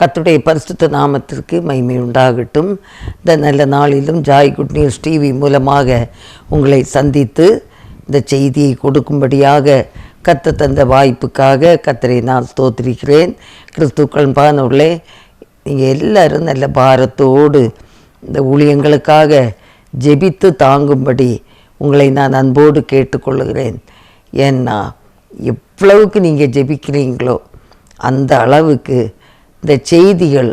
கத்துடைய பரிசுத்த நாமத்திற்கு மகிமை உண்டாகட்டும். இந்த நல்ல நாளிலும் ஜாய் குட் நியூஸ் டிவி மூலமாக உங்களை சந்தித்து இந்த செய்தியை கொடுக்கும்படியாக கத்த தந்த வாய்ப்புக்காக கத்தரை நான் ஸ்தோத்திரிக்கிறேன். கிறிஸ்துக்கள் பானவர்களே நீங்கள் எல்லாரும் நல்ல பாரத்தோடு இந்த ஊழியங்களுக்காக ஜெபித்து தாங்கும்படி உங்களை நான் அன்போடு கேட்டுக்கொள்கிறேன் ஏன்னா எவ்வளவுக்கு நீங்கள் ஜெபிக்கிறீங்களோ அந்த அளவுக்கு இந்த செய்திகள்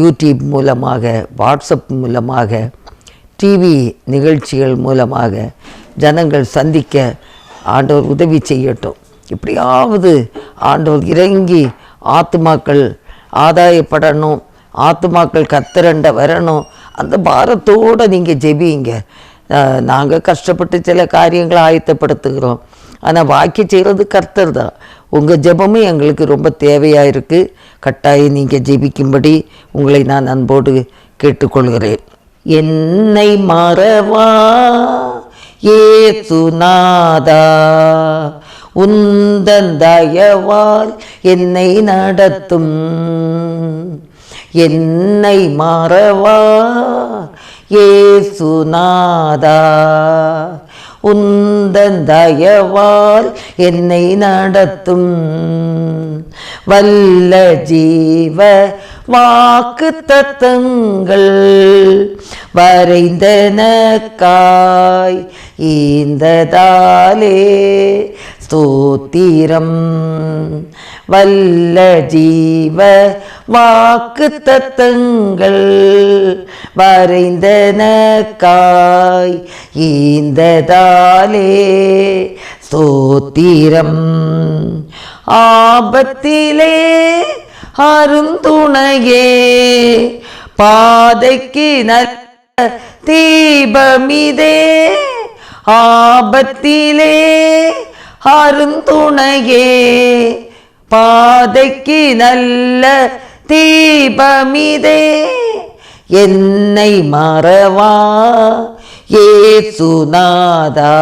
யூடியூப் மூலமாக வாட்ஸ்அப் மூலமாக டிவி நிகழ்ச்சிகள் மூலமாக ஜனங்கள் சந்திக்க ஆண்டவர் உதவி செய்யட்டும். எப்படியாவது ஆண்டவர் இறங்கி ஆத்துமாக்கள் ஆதாயப்படணும் ஆத்துமாக்கள் கத்திரண்ட வரணும். அந்த பாரத்தோடு நீங்கள் ஜெபிங்க. நாங்கள் கஷ்டப்பட்டு சில காரியங்களை ஆயத்தப்படுத்துகிறோம். ஆனால் வாக்கி செய்கிறது கர்த்தர் தான். உங்கள் ஜெபமும் எங்களுக்கு ரொம்ப தேவையாக இருக்குது கட்டாயம் நீங்கள் ஜெபிக்கும்படி உங்களை நான் அன்போடு கேட்டுக்கொள்கிறேன். என்னை மறவா? ஏசுநாதா உந்தன் தயவால் என்னை நடத்தும். என்னை மறவா? ஏசுநாதா உந்தன் தயவால் என்னை நடத்தும். வல்ல ஜீவ வாக்கு தத்தங்கள் வரைந்தனக்காய் ஈந்ததாலே ஸ்தோத்திரம். வல்ல ஜீவ வாக்கு தத்தங்கள் வரைந்தனக்காய் ஈந்ததாலே ஸ்தோத்திரம். ஆபத்திலே அருந்துணையே பாதைக்கு நல்ல தீபமிதே. ஆபத்திலே அருந்துணையே பாதைக்கு நல்ல தீபமிதே. என்னை மறவா? ஏசுநாதா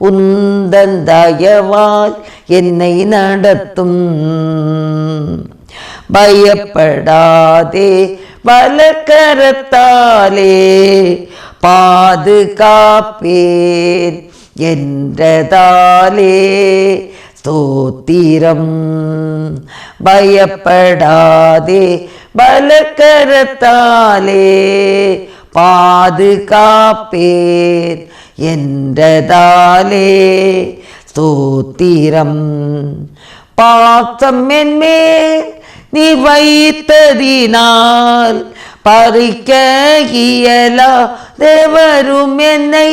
உந்தன் தயவால் என்னை நடத்தும். பயப்படாதே வலக்கரத்தாலே பாதுகாப்பேன் என்றதாலே. ஸ்தோத்திரம். பயப்படாதே பலக்கரத்தாலே பாதுகாப்பேன் என்றதாலே. ஸ்தோத்திரம். பாசம் என்மேல் நீ வைத்ததினால் பறிக்க இயலா தேவரும் என்னை.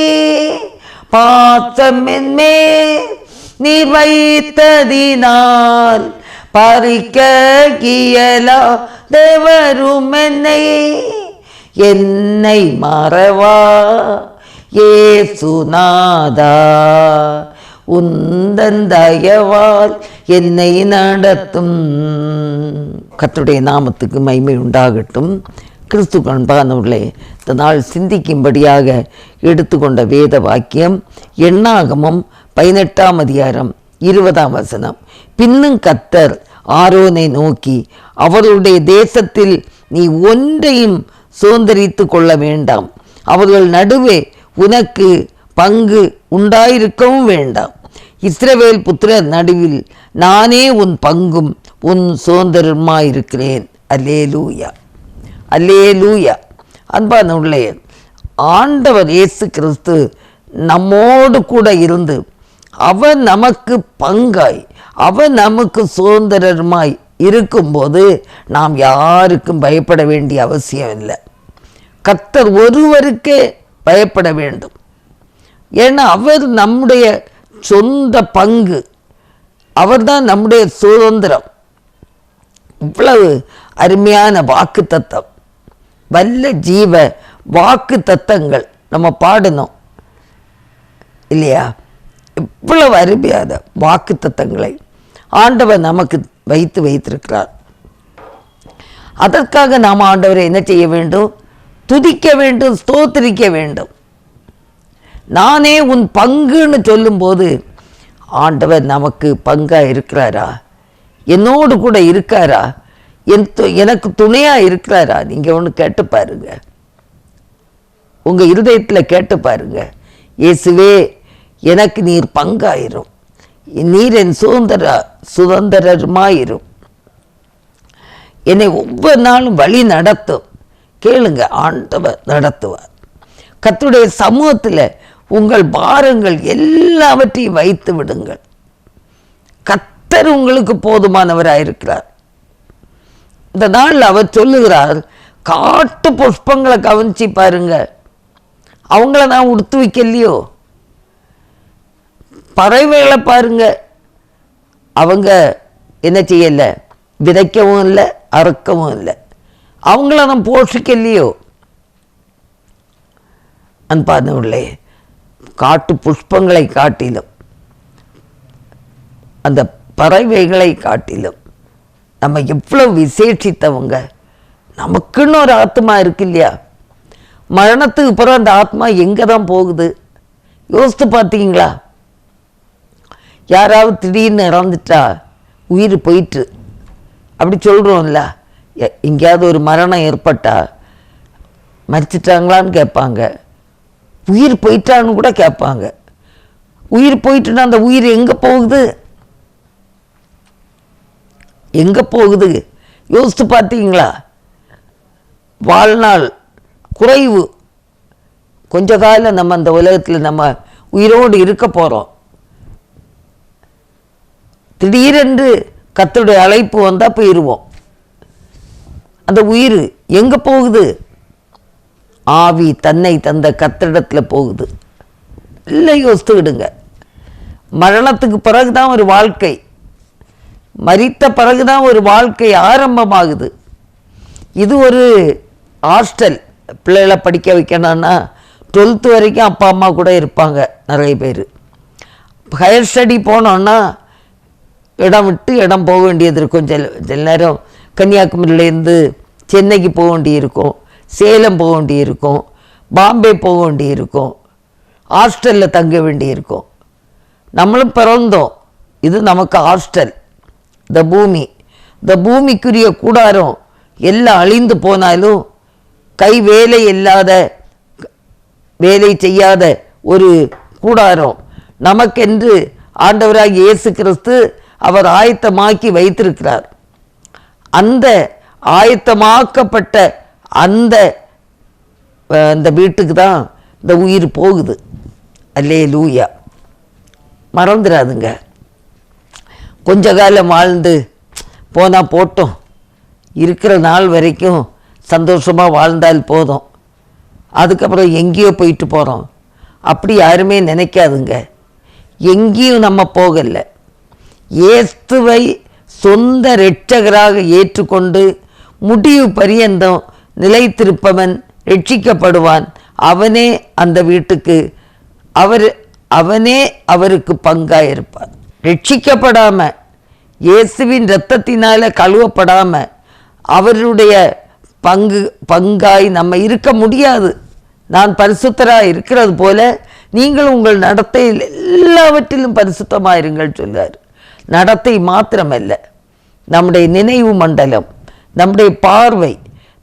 பாசம் என்மேல் நீ வைத்ததினால் பறிக்க இயலா தேவரும் என்னை. என்னை மறவா? ஏசுநாதா உந்தன் தயவால் என்னை நடத்தும். கத்துடைய நாமத்துக்கு மகிமை உண்டாகட்டும். கிறிஸ்து அன்பானவர்களே இந்த நாள் சிந்திக்கும்படியாக எடுத்துக்கொண்ட வேத வாக்கியம் எண்ணாகமும் பதினெட்டாம் அதிகாரம் இருபதாம் வசனம். பின்னும் கத்தர் ஆரோனை நோக்கி அவர்களுடைய தேசத்தில் நீ ஒன்றையும் சுதந்திரித்து கொள்ள வேண்டாம். அவர்கள் நடுவே உனக்கு பங்கு உண்டாயிருக்கவும் வேண்டாம். இஸ்ரவேல் புத்திரர் நடுவில் நானே உன் பங்கும் உன் சுதந்திரமாயிருக்கிறேன் அல்லேலூயா. அன்பான உள்ளே ஆண்டவர் இயேசு கிறிஸ்து நம்மோடு கூட இருந்து அவன் நமக்கு பங்காய் அவன் நமக்கு சுதந்திரமாய் இருக்கும்போது நாம் யாருக்கும் பயப்பட வேண்டிய அவசியம் இல்லை. கத்தர் ஒருவருக்கே பயப்பட வேண்டும். ஏன்னா அவர் நம்முடைய சொந்த பங்கு அவர்தான் நம்முடைய சுதந்திரம். இவ்வளவு அருமையான வாக்கு தத்தம் வல்ல ஜீவ வாக்கு தத்தங்கள் நம்ம பாடணும் இல்லையா? இவ்வளவு அருமையான வாக்கு தத்தங்களை ஆண்டவர் நமக்கு வைத்து வைத்திருக்கிறார். அதற்காக நாம் ஆண்டவரை என்ன செய்ய வேண்டும்? துதிக்க வேண்டும் ஸ்தோத்திரிக்க வேண்டும். நானே உன் பங்குன்னு சொல்லும்போது ஆண்டவர் நமக்கு பங்கா இருக்கிறாரா? என்னோடு கூட இருக்காரா? என் து- எனக்கு துணையாக இருக்கிறாரா? நீங்கள் ஒன்று கேட்டு பாருங்க. உங்கள் இருதயத்தில் கேட்டு பாருங்க. இயேசுவே எனக்கு நீர் பங்காயிரும். நீர் என் சுதந்திர சுதந்திரமாயிரும் என்னை ஒவ்வொரு நாளும் வழி நடத்தும். கேளுங்க ஆண்டவர் நடத்துவார். கத்துடைய சமூகத்தில் உங்கள் பாரங்கள் எல்லாவற்றையும் வைத்து விடுங்கள். கத்தர் உங்களுக்கு போதுமானவராக இருக்கிறார் இந்த நாளில் அவர் சொல்லுகிறார் காட்டு புஷ்பங்களை கவனிச்சு பாருங்க. அவங்கள நான் உடுத்து வைக்கலையோ? பறவைகளை பாருங்க. அவங்க என்ன செய்யலை? விதைக்கவும் இல்லை அறுக்கவும் இல்லை. அவங்கள நம்ம போஷிக்கலையோ? அன்பானவர்களே காட்டு புஷ்பங்களை காட்டிலும் அந்த பறவைகளை காட்டிலும் நம்ம எவ்வளோ விசேஷித்தவங்க. நமக்குன்னு ஒரு ஆத்மா இருக்கு இல்லையா? மரணத்துக்கு பிறகு அந்த ஆத்மா எங்கே தான் போகுது? யோசித்து பார்த்தீங்களா யாராவது திடீர்னு இறந்துட்டா உயிர் போயிட்டு அப்படி சொல்கிறோம்ல எ- எங்கேயாவது ஒரு மரணம் ஏற்பட்டா மறிச்சிட்டாங்களான்னு கேட்பாங்க. உயிர் போயிட்டான்னு கூட கேட்பாங்க. உயிர் போயிட்டுன்னா அந்த உயிர் எங்கே போகுது? எங்கே போகுது? யோசித்து பார்த்தீங்களா? வாழ்நாள் குறைவு. கொஞ்ச காலம் நம்ம அந்த உலகத்தில் நம்ம உயிரோடு இருக்க போகிறோம் திடீரென்று கத்தருடைய அழைப்பு வந்தால் போயிடுவோம் அந்த உயிர் எங்கே போகுது? ஆவி தன்னை தந்த கத்திடத்தில் போகுது. இல்லை யோசித்துக்கிடுங்க மரணத்துக்கு பிறகு தான் ஒரு வாழ்க்கை. மறித்த பிறகு தான் ஒரு வாழ்க்கை ஆரம்பமாகுது. இது ஒரு ஹாஸ்டல். பிள்ளைகளை படிக்க வைக்கணும்னா டுவெல்த்து வரைக்கும் அப்பா அம்மா கூட இருப்பாங்க நிறைய பேர். ஹையர் ஸ்டடி போனோன்னா இடம் விட்டு இடம் போக வேண்டியது இருக்கும். சில சில நேரம் கன்னியாகுமரியிலேருந்து சென்னைக்கு போக வேண்டியிருக்கும். சேலம் போக வேண்டியிருக்கும். பாம்பே போக வேண்டியிருக்கும். ஹாஸ்டலில் தங்க வேண்டியிருக்கும். நம்மளும் பிறந்தோம். இது நமக்கு ஹாஸ்டல். இந்த பூமி. இந்த பூமிக்குரிய கூடாரம் எல்லாம் அழிந்து போனாலும் கை வேலை இல்லாத வேலை செய்யாத ஒரு கூடாரம். நமக்கென்று ஆண்டவராக இயேசு கிறிஸ்து அவர் ஆயத்தமாக்கி வைத்திருக்கிறார். அந்த ஆயத்தமாக்கப்பட்ட அந்த இந்த அந்த வீட்டுக்கு தான் இந்த உயிர் போகுது. அல்லே லூயா மறந்துடாதுங்க கொஞ்ச காலம் வாழ்ந்து போனால் போட்டோம். இருக்கிற நாள் வரைக்கும் சந்தோஷமாக வாழ்ந்தால் போதும். அதுக்கப்புறம் எங்கேயோ போயிட்டு போகிறோம் அப்படி யாருமே நினைக்காதுங்க. எங்கேயும் நம்ம போகலை. இயேஸ்துவை சொந்த இரட்சகராக ஏற்றுக்கொண்டு முடிவு பரியந்தம் நிலைத்திருப்பவன் ரட்சிக்கப்படுவான் அவனே அந்த வீட்டுக்கு அவர் அவனே அவருக்கு பங்காக இருப்பான் ரட்சிக்கப்படாம இயேசுவின் இரத்தத்தினால கழுவப்படாம அவருடைய பங்கு பங்காய் நம்ம இருக்க முடியாது. நான் பரிசுத்தராக இருக்கிறது போல நீங்கள் உங்கள் நடத்தையில் எல்லாவற்றிலும் பரிசுத்தமாக இருங்கள் நடத்தை மாத்திரமல்ல. நம்முடைய நினைவு மண்டலம் நம்முடைய பார்வை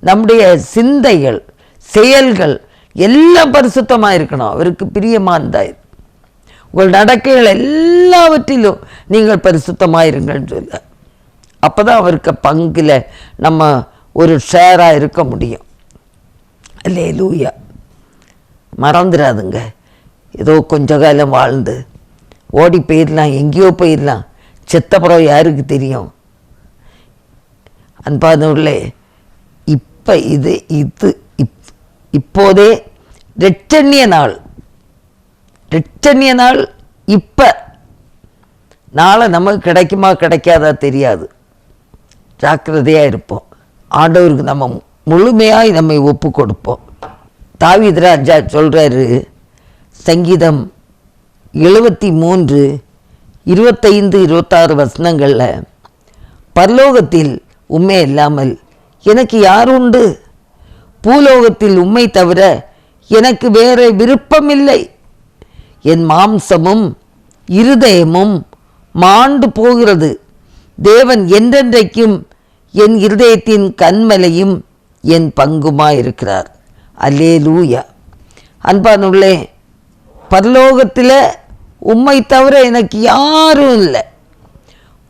நம்முடைய சிந்தைகள் செயல்கள் எல்லாம் பரிசுத்தமாக இருக்கணும். அவருக்கு பிரியமானதாயிரு உங்கள் நடக்கைகள் எல்லாவற்றிலும் நீங்கள் பரிசுத்தமாக இருங்கன்னு சொல்ல. அப்போ தான் அவருக்கு பங்கில் நம்ம ஒரு ஷேராக இருக்க முடியும். அல்லே லூயா மறந்துடாதுங்க ஏதோ கொஞ்ச காலம் வாழ்ந்து ஓடி போயிடலாம் எங்கேயோ போயிடலாம். செத்தப்புறம் யாருக்கு தெரியும்? அன்பானவர்களே இப்போ இது இது இப் இப்போதே ரெட்டண்ணிய நாள். ரெட்டண்ணிய நாள் இப்போ. நாளை நமக்கு கிடைக்குமா கிடைக்காதா தெரியாது. ஜாக்கிரதையாக இருப்போம். ஆண்டவருக்கு நம்ம முழுமையாய் நம்மை ஒப்பு கொடுப்போம் தாவிதராஜா சொல்கிறாரு சங்கீதம் எழுபத்தி மூன்று இருபத்தைந்து இருபத்தாறு வசனங்களில் பரலோகத்தில் உண்மை இல்லாமல் எனக்கு யார் உண்டு? பூலோகத்தில் உண்மை தவிர எனக்கு வேற விருப்பமில்லை. என் மாம்சமும் இருதயமும் மாண்டு போகிறது. தேவன் என்றென்றைக்கும் என் இருதயத்தின் கண்மலையும் என் பங்குமாயிருக்கிறார். அல்லே லூயா அன்பானுள்ளே பரலோகத்தில் உம்மை தவிர எனக்கு யாரும் இல்லை.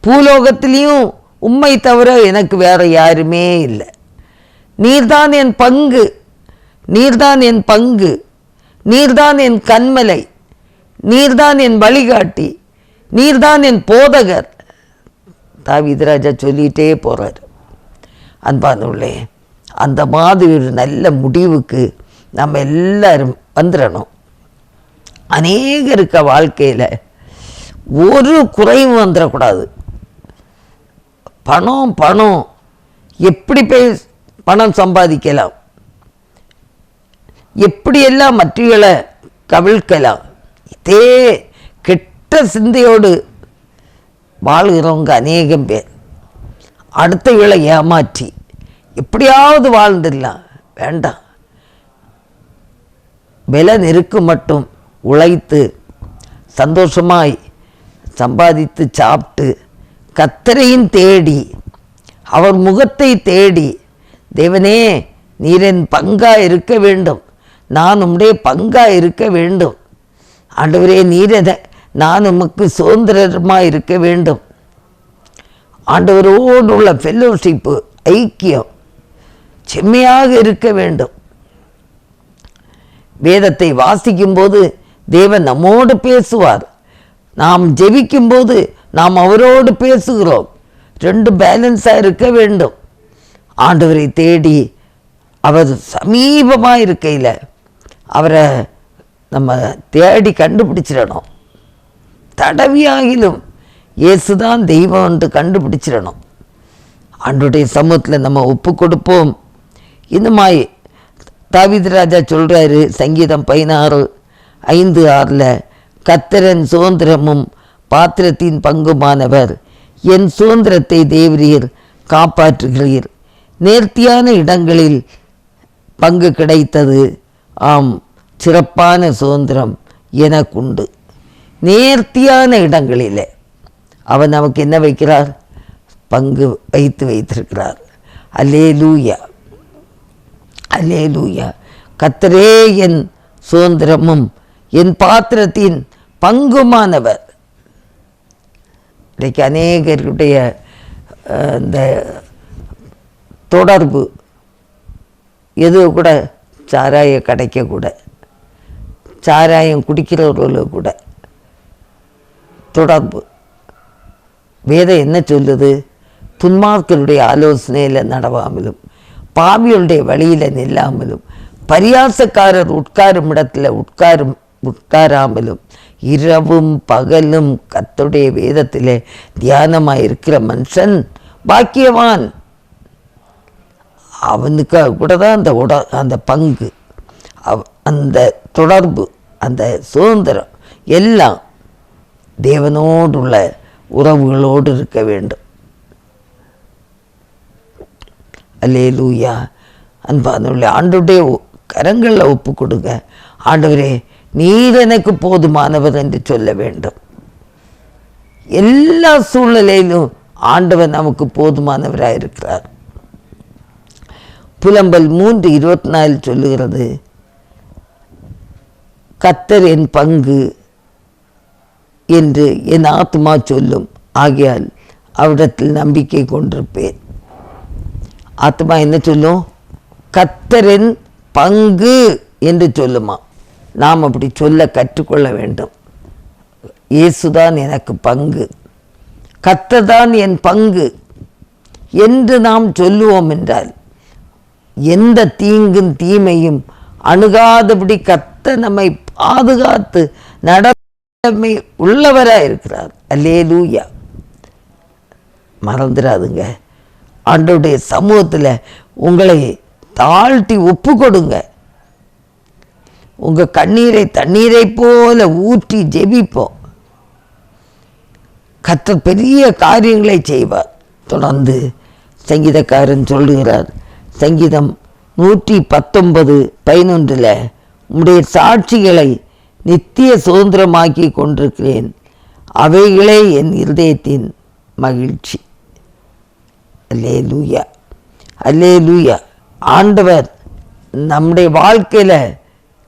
பூலோகத்திலையும் உம்மை தவிர எனக்கு வேற யாருமே இல்லை. நீர்தான் என் பங்கு. நீர்தான் என் பங்கு. நீர்தான் என் கண்மலை. நீர்தான் என் வழிகாட்டி. நீர்தான் என் போதகர். தாவிதராஜா சொல்லிகிட்டே போகிறார் அன்பானுள்ளே அந்த மாதிரி ஒரு நல்ல முடிவுக்கு நம்ம எல்லாரும் வந்துடணும் அநேகருக்க வாழ்க்கையில் ஒரு குறையும் வந்துடக்கூடாது. பணம் பணம். எப்படி போய் பணம் சம்பாதிக்கலாம்? எப்படியெல்லாம் மற்றவர்களை கவிழ்க்கலாம்? இதே கெட்ட சிந்தையோடு வாழ்கிறவங்க அநேகம் பேர். அடுத்தவர்களை ஏமாற்றி எப்படியாவது வாழ்ந்துடலாம். வேண்டாம். விலை நெருக்கு மட்டும். உழைத்து சந்தோஷமாய் சம்பாதித்து சாப்பிட்டு கத்தரையும் தேடி அவர் முகத்தை தேடி தேவனே நீரின் பங்காக பங்கா இருக்க வேண்டும். நான் உம்முடைய பங்கா இருக்க வேண்டும். ஆண்டவரே நீரதை நான் உமக்கு சுதந்திரமாக இருக்க வேண்டும். ஆண்டவரோடு உள்ள ஃபெல்லோஷிப்பு ஐக்கியம் செம்மையாக இருக்க வேண்டும். வேதத்தை வாசிக்கும்போது தேவன் நம்மோடு பேசுவார். நாம் ஜெபிக்கும்போது நாம் அவரோடு பேசுகிறோம். ரெண்டு பேலன்ஸாக இருக்க வேண்டும். ஆண்டவரை தேடி அவர் சமீபமாக இருக்கையில் அவரை நம்ம தேடி கண்டுபிடிச்சிடணும். தடவியாகிலும் இயேசுதான் தெய்வம் என்று கண்டுபிடிச்சிடணும். ஆண்டுடைய சமூகத்தில் நம்ம ஒப்பு கொடுப்போம். இந்த மாதிரி தாவிதராஜா சொல்கிறாரு சங்கீதம் பதினாறு ஐந்து ஆறில் கத்தரன் சுதந்திரமும் பாத்திரத்தின் பங்குமானவர். என் சுதந்திரத்தை தேவரீர் காப்பாற்றுகிறீர். நேர்த்தியான இடங்களில் பங்கு கிடைத்தது. ஆம் சிறப்பான சுதந்திரம் எனக்குண்டு. நேர்த்தியான இடங்களில் அவர் நமக்கு என்ன வைக்கிறார்? பங்கு வைத்து வைத்திருக்கிறார். அல்லே லூயா அல்லே லூயா கத்தரே என் சுதந்திரமும் என் பாத்திரத்தின் பங்குமானவர். இன்றைக்கு அநேகருடைய இந்த தொடர்பு எதுவும் கூட சாராய கிடைக்கக்கூட கூட சாராயம் குடிக்கிறவர்களும் கூட தொடர்பு. வேதம் என்ன சொல்லுது? துன்மார்க்களுடைய ஆலோசனையில் நடவாமலும் பாவிகளுடைய வழியில் நில்லாமலும் பரியாசக்காரர் உட்காரும் இடத்துல உட்காரும் உட்காராமலும் இரவும் பகலும் கத்துடைய வேதத்திலே தியானமாக இருக்கிற மனுஷன் பாக்கியவான். அவனுக்கு கூட தான் அந்த உட அந்த பங்கு அவ் அந்த தொடர்பு அந்த சுதந்திரம் எல்லாம் தேவனோடுள்ள உறவுகளோடு இருக்க வேண்டும். அல்லே லூயா அன்பானுள்ள ஆண்டுடைய கரங்களில் ஒப்பு கொடுங்க ஆண்டவரே நீர் எனக்கு போதுமானவர் என்று சொல்ல வேண்டும். எல்லா சூழ்நிலையிலும் ஆண்டவர் நமக்கு போதுமானவராக இருக்கிறார். புலம்பல் மூன்று இருபத்தி நாலு சொல்லுகிறது கத்தர் என் பங்கு என்று என் ஆத்மா சொல்லும். ஆகையால் அவரிடத்தில் நம்பிக்கை கொண்டிருப்பேன். ஆத்மா என்ன சொல்லும்? கத்தரின் பங்கு என்று சொல்லுமா. நாம் அப்படி சொல்ல கற்றுக்கொள்ள வேண்டும். இயேசுதான் எனக்கு பங்கு. கத்ததான் என் பங்கு. என்று நாம் சொல்லுவோம் என்றால் எந்த தீங்கும் தீமையும் அணுகாதபடி கத்த நம்மை பாதுகாத்து நடமை உள்ளவராக இருக்கிறார். அல்லே லூயா மறந்துடாதுங்க. ஆண்டோடைய சமூகத்தில் உங்களை தாழ்த்தி ஒப்பு கொடுங்க உங்கள் கண்ணீரை தண்ணீரை போல ஊற்றி ஜெபிப்போம். கத்த பெரிய காரியங்களை செய்வார். தொடர்ந்து சங்கீதக்காரன் சொல்லுகிறார் சங்கீதம் நூற்றி பத்தொன்பது பதினொன்றில் உம்முடைய சாட்சிகளை நித்திய சுதந்திரமாக்கி கொண்டிருக்கிறேன். அவைகளே என் இருதயத்தின் மகிழ்ச்சி. அல்லே லூயா அல்லே லூயா ஆண்டவர் நம்முடைய வாழ்க்கையில்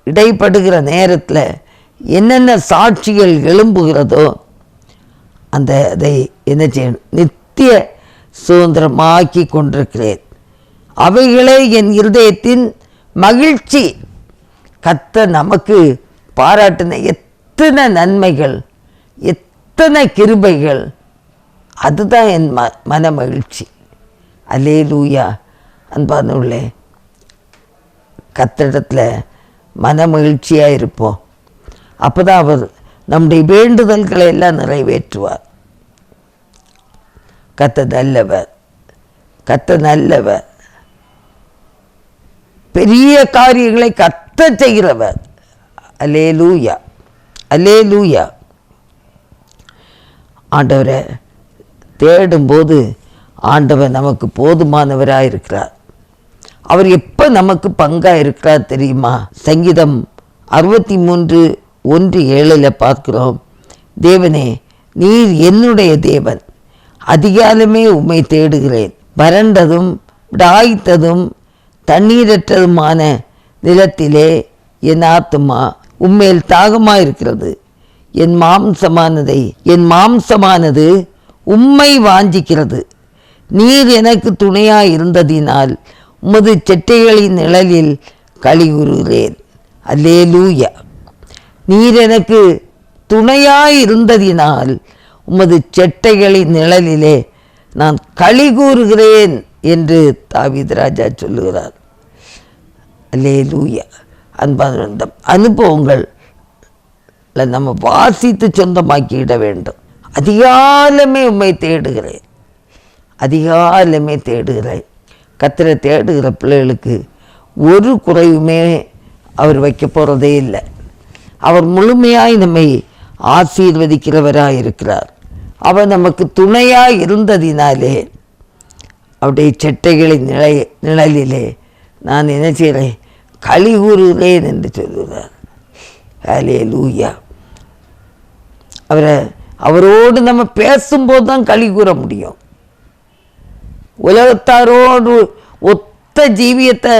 இடைப்படுகிற நேரத்தில் என்னென்ன சாட்சிகள் எழும்புகிறதோ அந்த அதை என்ன செய்யணும்? நித்திய சுதந்திரமாக்கி கொண்டிருக்கிறேன். அவைகளே என் இருதயத்தின் மகிழ்ச்சி. கத்த நமக்கு பாராட்டின எத்தனை நன்மைகள் எத்தனை கிருபைகள். அதுதான் என் ம மன மகிழ்ச்சி. அலே லூயா அன்பானவர்களே கத்திடத்தில் மன மகிழ்ச்சியாக இருப்போம் அப்போ தான் அவர் நம்முடைய வேண்டுதல்களை எல்லாம் நிறைவேற்றுவார். கத்த நல்லவர். கத்த நல்லவர். பெரிய காரியங்களை கத்த செய்கிறவர். அலே லூயா அலே லூயா ஆண்டவரை தேடும்போது ஆண்டவர் நமக்கு போதுமானவராக இருக்கிறார் அவர் எப்போ நமக்கு பங்காக இருக்கிறார் தெரியுமா? சங்கீதம் அறுபத்தி மூன்று ஒன்று ஏழில் பார்க்குறோம். தேவனே நீர் என்னுடைய தேவன். அதிகாலமே உம்மை தேடுகிறேன். வறண்டதும் டாய்த்ததும் தண்ணீரற்றதுமான நிலத்திலே என் ஆத்துமா உம்மேல் தாகமாக இருக்கிறது என் மாம்சமானதை என் மாம்சமானது உம்மை வாஞ்சிக்கிறது. நீர் எனக்கு துணையாக இருந்ததினால் உமது செட்டைகளின் நிழலில் களி கூறுகிறேன் அல்லே லூயா நீர் எனக்கு துணையாயிருந்ததினால் உமது செட்டைகளின் நிழலிலே நான் களி கூறுகிறேன் என்று தாவிதராஜா சொல்லுகிறார். அல்லே லூயா அன்பான அனுபவங்கள் நம்ம வாசித்து சொந்தமாக்கிட வேண்டும். அதிகாலமே உண்மை தேடுகிறேன். அதிகாலமே தேடுகிறேன். கத்திரை தேடுகிற பிள்ளைகளுக்கு ஒரு குறைவுமே அவர் வைக்க போகிறதே இல்லை. அவர் முழுமையாய் நம்மை ஆசீர்வதிக்கிறவராக இருக்கிறார் அவர் நமக்கு துணையாக இருந்ததினாலே அவருடைய செட்டைகளின் நிலை நிழலிலே நான் என்ன செய்கிறேன் களி கூறுகிறேன் என்று சொல்லுகிறார். ஹலே லூயா அவரை அவரோடு நம்ம பேசும்போது தான் களி கூற முடியும். உலகத்தாரோடு ஒத்த ஜீவியத்தை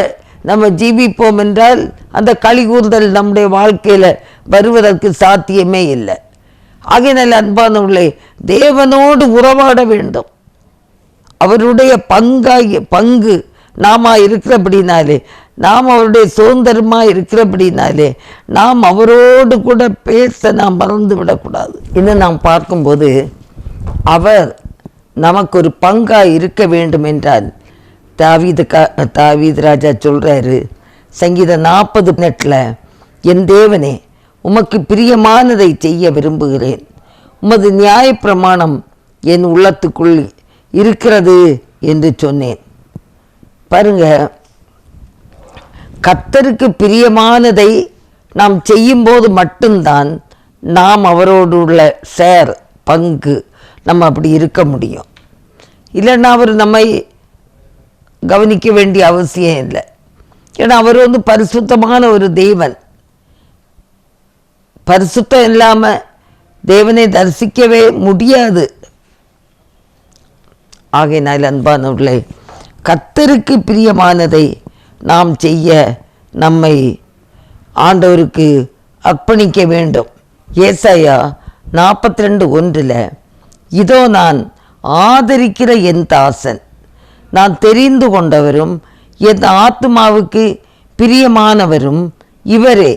நம்ம ஜீவிப்போம் என்றால் அந்த களி கூறுதல் நம்முடைய வாழ்க்கையில் வருவதற்கு சாத்தியமே இல்லை. ஆகையினால் அன்பானவர்களே தேவனோடு உறவாட வேண்டும். அவருடைய பங்காகிய பங்கு நாம இருக்கிறபடினாலே நாம் அவருடைய சுதந்திரமாக இருக்கிறபடினாலே நாம் அவரோடு கூட பேச நாம் மறந்து விடக்கூடாது இன்னும் நாம் பார்க்கும்போது அவர் நமக்கு ஒரு பங்காக இருக்க வேண்டும் என்றால் தாவீது கா தாவீது ராஜா சொல்கிறாரு சங்கீதம் நாற்பது நெட்டில் என் தேவனே உமக்கு பிரியமானதை செய்ய விரும்புகிறேன். உமது நியாயப்பிரமாணம் என் உள்ளத்துக்குள் இருக்கிறது என்று சொன்னேன். பாருங்க கத்தருக்கு பிரியமானதை நாம் செய்யும்போது மட்டும்தான் நாம் அவரோடு உள்ள சேர் பங்கு நம்ம அப்படி இருக்க முடியும். இல்லைன்னா அவர் நம்மை கவனிக்க வேண்டிய அவசியம் இல்லை. ஏன்னா அவர் வந்து பரிசுத்தமான ஒரு தெய்வன் பரிசுத்தம் இல்லாமல் தேவனை தரிசிக்கவே முடியாது. ஆகையினால் அன்பானவர்களே கத்தருக்கு பிரியமானதை நாம் செய்ய நம்மை ஆண்டவருக்கு அர்ப்பணிக்க வேண்டும். ஏசாயா நாற்பத்தி ரெண்டு ஒன்றில் இதோ நான் ஆதரிக்கிற என் தாசன். நான் தெரிந்து கொண்டவரும் என் ஆத்மாவுக்கு பிரியமானவரும் இவரே.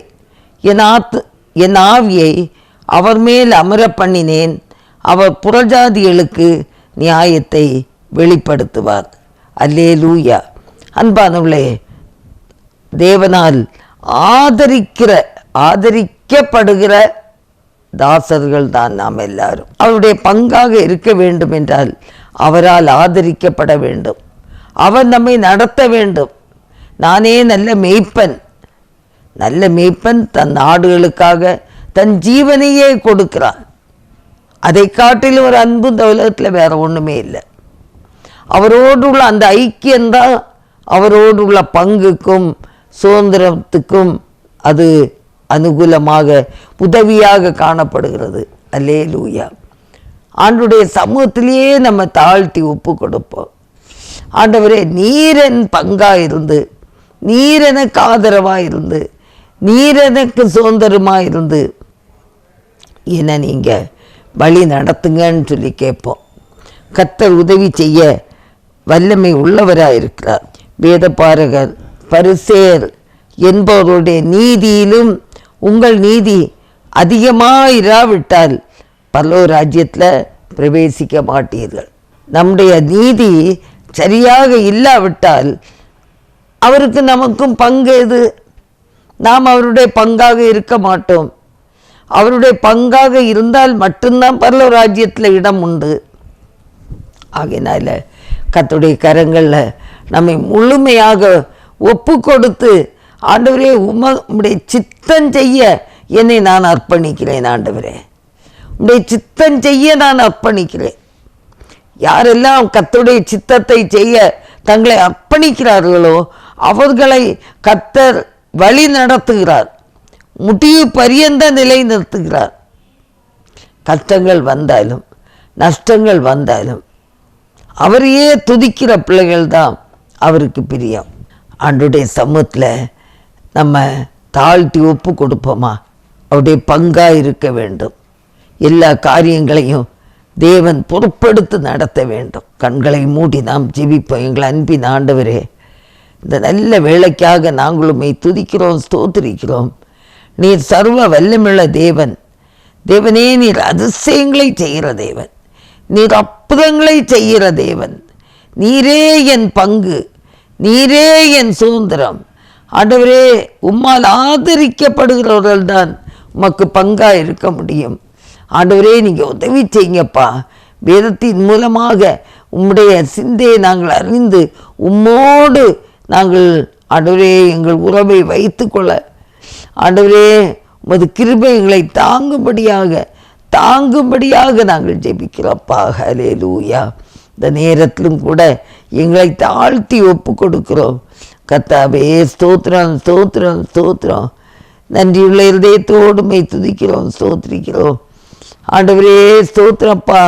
என் ஆத்து என் ஆவியை அவர் மேல் அமர பண்ணினேன். அவர் புறஜாதிகளுக்கு நியாயத்தை வெளிப்படுத்துவார். அல்லே லூயா அன்பானவளே தேவனால் ஆதரிக்கிற ஆதரிக்கப்படுகிற தாசர்கள் தான் நாம் எல்லாரும். அவருடைய பங்காக இருக்க வேண்டும் என்றால் அவரால் ஆதரிக்கப்பட வேண்டும். அவர் நம்மை நடத்த வேண்டும். நானே நல்ல மெய்ப்பன். நல்ல மெய்ப்பன் தன் நாடுகளுக்காக தன் ஜீவனையே கொடுக்கிறான். அதை காட்டிலும் ஒரு அன்பு இந்த உலகத்தில் வேற ஒன்றுமே இல்லை. அவரோடு உள்ள அந்த ஐக்கியம்தான் அவரோடு உள்ள பங்குக்கும் சுதந்திரத்துக்கும் அது அனுகூலமாக உதவியாக காணப்படுகிறது. அல்லே லூயா ஆண்டுடைய சமூகத்திலேயே நம்ம தாழ்த்தி ஒப்பு கொடுப்போம். ஆண்டவரே நீரன் பங்காக இருந்து நீரனுக்கு ஆதரவாக இருந்து நீரனுக்கு சுதந்திரமாக இருந்து என்னை நீங்கள் வழி நடத்துங்கன்னு சொல்லி கேட்போம். கத்தர் உதவி செய்ய வல்லமை உள்ளவராக இருக்கிறார் வேதபாரகர் பரிசேர் என்பவருடைய நீதியிலும் உங்கள் நீதி அதிகமாக இராவிட்டால் பல்லோ ராஜ்யத்தில் பிரவேசிக்க மாட்டீர்கள். நம்முடைய நீதி சரியாக இல்லாவிட்டால் அவருக்கு நமக்கும் பங்கு எது? நாம் அவருடைய பங்காக இருக்க மாட்டோம். அவருடைய பங்காக இருந்தால் மட்டும்தான் பரலோ ராஜ்யத்தில் இடம் உண்டு. ஆகினால கத்துடைய கரங்களில் நம்மை முழுமையாக ஒப்பு கொடுத்து ஆண்டவரே உம உம்முடைய சித்தம் செய்ய என்னை நான் அர்ப்பணிக்கிறேன் ஆண்டவரே. உம்முடைய சித்தம் செய்ய நான் அர்ப்பணிக்கிறேன். யாரெல்லாம் கத்துடைய சித்தத்தை செய்ய தங்களை அர்ப்பணிக்கிறார்களோ அவர்களை கத்தர் வழி நடத்துகிறார். முடிவு பரியந்த நிலை நிறுத்துகிறார். கஷ்டங்கள் வந்தாலும் நஷ்டங்கள் வந்தாலும் அவரையே துதிக்கிற பிள்ளைகள் தான் அவருக்கு பிரியம். ஆண்டுடைய சமூகத்தில் நம்ம தாழ்த்தி ஒப்பு கொடுப்போமா? அவருடைய பங்காக இருக்க வேண்டும். எல்லா காரியங்களையும் தேவன் பொறுப்படுத்தி நடத்த வேண்டும். கண்களை மூடி நாம் ஜெபிப்போம். எங்கள் அன்பின் ஆண்டவரே இந்த நல்ல வேலைக்காக நாங்களுமே துதிக்கிறோம் ஸ்தோத்திரிக்கிறோம். நீர் சர்வ வல்லமுள்ள தேவன். தேவனே நீர் அதிசயங்களை செய்கிற தேவன். நீர் அற்புதங்களை செய்கிற தேவன். நீரே என் பங்கு. நீரே என் சுதந்திரம். ஆண்டவரே உம்மால் ஆதரிக்கப்படுகிறவர்கள் தான் உமக்கு பங்காக இருக்க முடியும். ஆண்டவரே நீங்கள் உதவி செய்யுங்கப்பா. வேதத்தின் மூலமாக உம்முடைய சிந்தையை நாங்கள் அறிந்து உம்மோடு நாங்கள் ஆண்டவரே எங்கள் உறவை வைத்துக்கொள்ள ஆண்டவரே உமது கிருபை எங்களை தாங்கும்படியாக தாங்கும்படியாக நாங்கள் ஜெபிக்கிறோப்பா. ஹலே லூயா இந்த நேரத்திலும் கூட எங்களை தாழ்த்தி ஒப்பு கொடுக்கிறோம். கத்தாவே ஸ்தோத்திரம் ஸ்தோத்திரம் ஸ்தோத்திரம் நன்றியுள்ள இருதயத்தோடு மை துதிக்கிறோம் ஸ்தோத்திரிக்கிறோம் ஆண்டவரே ஸ்தோத்திரப்பா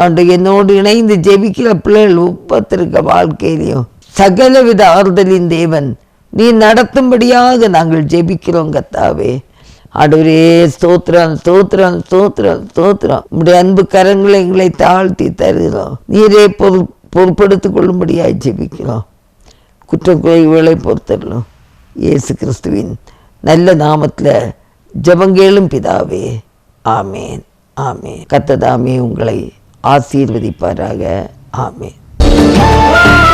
ஆண்டு என்னோடு இணைந்து ஜெபிக்கிற பிள்ளைகள் ஒப்பத்திருக்க வாழ்க்கையிலையும் சகலவித ஆறுதலின் தேவன் நீ நடத்தும்படியாக நாங்கள் ஜெபிக்கிறோம் கத்தாவே ஆண்டவரே ஸ்தோத்திரம் ஸ்தோத்திரம் ஸ்தோத்திரம் ஸ்தோத்திரம் உடைய அன்பு கரங்களை எங்களை தாழ்த்தி தருகிறோம் நீரே பொறு பொறுப்படுத்திக் கொள்ளும்படியாக ஜெபிக்கிறோம் குற்றக்குறைகளை பொறுத்தரலும் இயேசு கிறிஸ்துவின் நல்ல நாமத்தில் ஜபங்கேளும் பிதாவே. ஆமேன். ஆமேன். கத்ததாமே உங்களை ஆசீர்வதிப்பாராக. ஆமேன்.